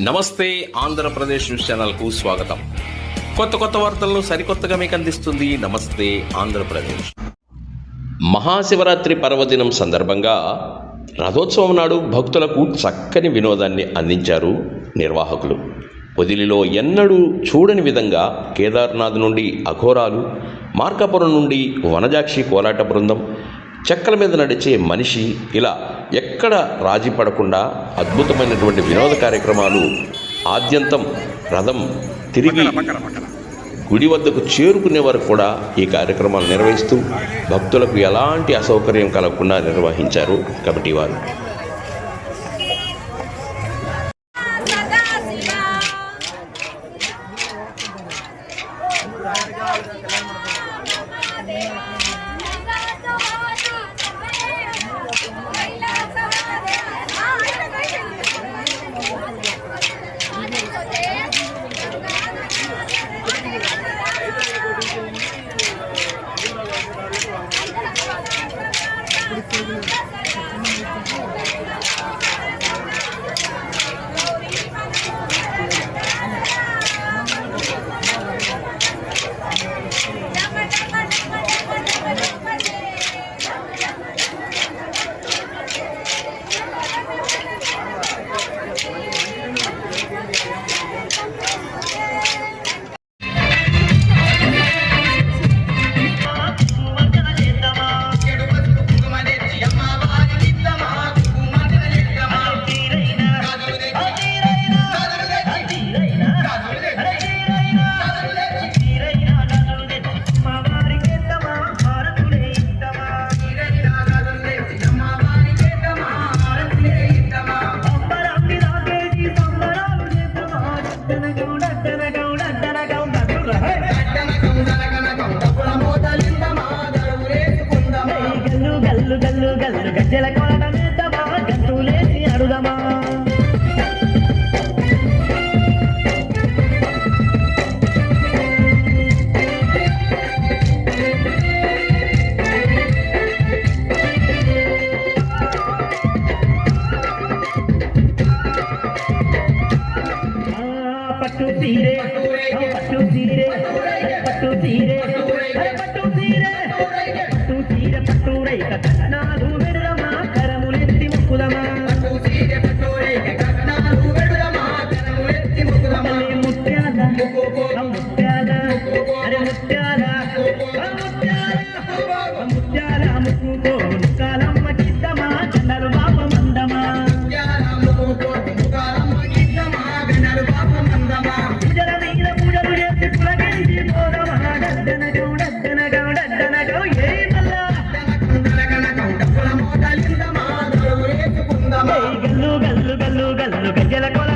నమస్తే ఆంధ్రప్రదేశ్ న్యూస్ ఛానల్కు స్వాగతం. కొత్త కొత్త వార్తలను సరికొత్తగా మీకు అందిస్తుంది నమస్తే ఆంధ్రప్రదేశ్. మహాశివరాత్రి పర్వదినం సందర్భంగా రథోత్సవం నాడు భక్తులకు చక్కని వినోదాన్ని అందించారు నిర్వాహకులు. పొదిలిలో ఎన్నడూ చూడని విధంగా కేదార్నాథ్ నుండి అఘోరాలు మార్కాపురం నుండి వనజాక్షి కోలాట బృందం చెక్కల మీద నడిచే మనిషి ఇలా ఎక్కడ రాజీ పడకుండా అద్భుతమైనటువంటి వినోద కార్యక్రమాలు ఆద్యంతం రథం తిరిగి గుడి వద్దకు చేరుకునే వరకు కూడా ఈ కార్యక్రమాలు నిర్వహిస్తూ భక్తులకు ఎలాంటి అసౌకర్యం కలగకుండా నిర్వహించారు కమిటీ వారు. గల్లు గజ్జల కోలటమేద్దామా గంతులేసి అడుగమా? పట్టు తీరే పట్టు తీరే పట్టు తీరే పట్టు తీరే గల్లు గల్లు గల్లు గజ్జల కొల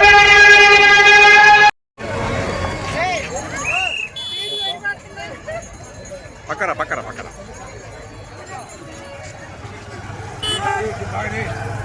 Thank you, Barney.